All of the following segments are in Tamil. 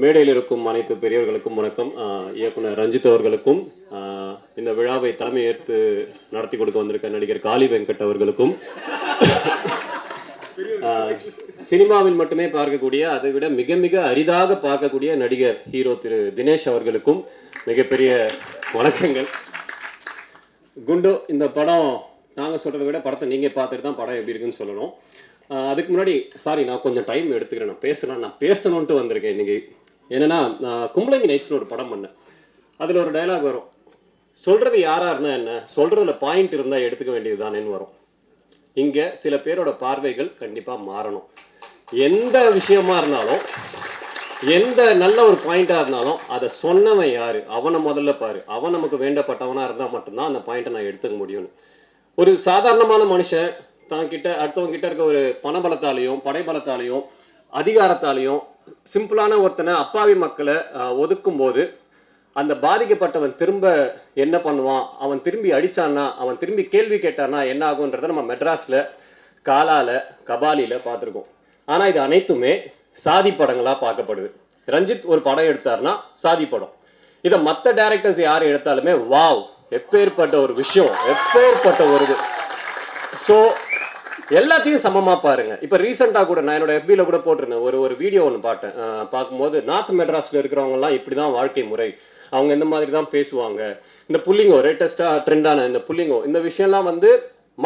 மேடையில் இருக்கும் அனைத்து பெரியவர்களுக்கும் வணக்கம். இயக்குனர் ரஞ்சித் அவர்களுக்கும் இந்த விழாவை தலைமை ஏற்று நடத்தி கொடுக்க வந்திருக்க நடிகர் காளி வெங்கட் அவர்களுக்கும். சினிமாவில் மட்டுமே பார்க்கக்கூடிய அதை விட மிக மிக அரிதாக பார்க்கக்கூடிய நடிகர் ஹீரோ திரு தினேஷ் அவர்களுக்கும் மிகப்பெரிய வணக்கங்கள். குண்டு இந்த படம் நாங்கள் சொல்கிறத விட படத்தை நீங்கள் பார்த்துட்டு தான் படம் எப்படி இருக்குன்னு சொல்லணும். அதுக்கு முன்னாடி சாரி நான் கொஞ்சம் டைம் எடுத்துக்கிறேன். நான் பேசலாம் நான் பேசணுன்ட்டு வந்திருக்கேன் இன்றைக்கி என்னென்னா நான் கும்பலங்கி நைட்ஸ்னு ஒரு படம் பண்ணேன். அதில் ஒரு டைலாக் வரும். சொல்கிறது யாராக இருந்தால் என்ன? சொல்கிறதுல பாயிண்ட் இருந்தால் எடுத்துக்க வேண்டியது தானேன்னு வரும். இங்கே சில பேரோட பார்வைகள் கண்டிப்பாக மாறணும். எந்த விஷயமா இருந்தாலும் எந்த நல்ல ஒரு பாயிண்டாக இருந்தாலும் அதை சொன்னவன் யார்? அவனை முதல்ல பாரு. அவன் நமக்கு வேண்டப்பட்டவனாக இருந்தால் மட்டும்தான் அந்த பாயிண்ட்டை நான் எடுத்துக்க முடியும்னு. ஒரு சாதாரணமான மனுஷன் தான் கிட்ட அடுத்தவங்க கிட்ட இருக்க ஒரு பணபலத்தாலையும் படைபலத்தாலையும் அதிகாரத்தாலையும் சிம்பிளான ஒருத்தனை அப்பாவி மக்களை ஒதுக்கும் போது அந்த பாதிக்கப்பட்டவன் திரும்ப என்ன பண்ணுவான்? அவன் திரும்பி அடிச்சான்னா அவன் திரும்பி கேள்வி கேட்டான்னா என்ன ஆகுன்றத நம்ம மெட்ராஸில் காலால் கபாலியில் பார்த்துருக்கோம். ஆனால் இது அனைத்துமே சாதி படங்களாக பார்க்கப்படுது. ரஞ்சித் ஒரு படம் எடுத்தாருன்னா சாதி படம். இதை மற்ற டேரக்டர்ஸ் யார் எடுத்தாலுமே வாவ் எப்பேற்பட்ட ஒரு விஷயம் எப்பேற்பட்ட ஒரு இது. ஸோ எல்லாத்தையும் சமமாக பாருங்க. இப்போ ரீசெண்டாக கூட நான் என்னோட எஃபியில் கூட போட்டிருந்தேன். ஒரு ஒரு வீடியோ ஒன்று பார்த்தேன். பார்க்கும்போது நார்த் மெட்ராஸில் இருக்கிறவங்கலாம் இப்படி தான் வாழ்க்கை முறை. அவங்க இந்த மாதிரி தான் பேசுவாங்க. இந்த புள்ளிங்கோ லேட்டஸ்ட்டாக ட்ரெண்டான இந்த புள்ளிங்கோ இந்த விஷயம்லாம் வந்து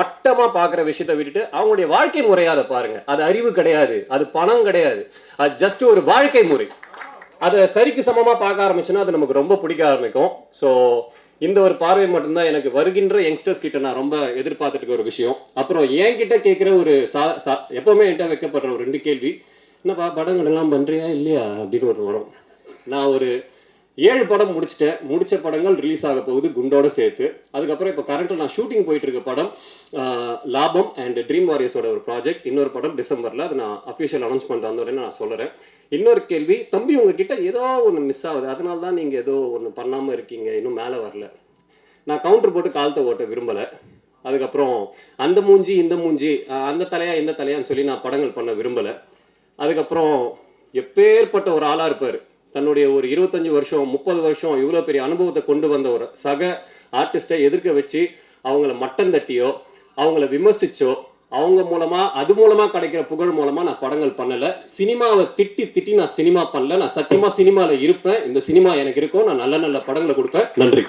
மட்டமாக பார்க்குற விஷயத்தை விட்டுட்டு அவங்களுடைய வாழ்க்கை முறையாக அதை பாருங்கள் அது அறிவு கிடையாது. அது பணம் கிடையாது. அது ஜஸ்ட் ஒரு வாழ்க்கை முறை. அதை சரிக்கு சமமாக பார்க்க ஆரம்பிச்சுன்னா அது நமக்கு ரொம்ப பிடிக்க ஆரம்பிக்கும். ஸோ இந்த ஒரு பார்வை மட்டும்தான் எனக்கு வருகின்ற யங்ஸ்டர்ஸ் கிட்ட நான் ரொம்ப எதிர்பார்த்துட்டு ஒரு விஷயம். அப்புறம் என்கிட்ட கேட்குற ஒரு சா சா எப்போவுமே என்கிட்ட வைக்கப்படுற ஒரு ரெண்டு கேள்வி என்னப்பா படங்கள் எல்லாம் பண்ணுறியா இல்லையா? அப்படின்னு ஒரு வரும் நான் ஒரு ஏழு படம் முடிச்சிட்டேன். முடித்த படங்கள் ரிலீஸ் ஆக போகுது குண்டோட சேர்த்து. அதுக்கப்புறம் இப்போ கரண்ட்டில் நான் ஷூட்டிங் போயிட்டு இருக்க படம் லாபம் அண்ட் ட்ரீம் வாரியர்ஸோட ஒரு ப்ராஜெக்ட் இன்னொரு படம் டிசம்பரில் அது நான் அஃபிஷியல் அனௌன்ஸ்மெண்ட் வந்த உடனே நான் சொல்கிறேன் இன்னொரு கேள்வி தம்பி உங்ககிட்ட ஏதோ ஒன்று மிஸ் ஆகுது. அதனால தான் நீங்கள் ஏதோ ஒன்று பண்ணாமல் இருக்கீங்க. இன்னும் மேலே வரல. நான் கவுண்டர் போட்டு காலத்தை ஓட்ட விரும்பலை. அதுக்கப்புறம் அந்த மூஞ்சி இந்த மூஞ்சி அந்த தலையா இந்த தலையான்னு சொல்லி நான் படங்கள் பண்ண விரும்பலை. அதுக்கப்புறம் எப்பேற்பட்ட ஒரு ஆளாக இருப்பார். தன்னுடைய ஒரு இருபத்தஞ்சி வருஷம் முப்பது வருஷம் இவ்வளோ பெரிய அனுபவத்தை கொண்டு வந்த ஒரு சக ஆர்டிஸ்ட்டை எதிர்க்க வச்சு அவங்கள மட்டம் தட்டியோ அவங்கள விமர்சிச்சோ அவங்க மூலமா அது மூலமா கிடைக்கிற புகழ் மூலமா நான் படங்கள் பண்ணல. சினிமாவை திட்டி திட்டி நான் சினிமா பண்ணல. நான் சத்தியமா சினிமாவில் இருப்பேன். இந்த சினிமா எனக்கு இருக்கும். நான் நல்ல நல்ல படங்களை கொடுப்பேன். நன்றி.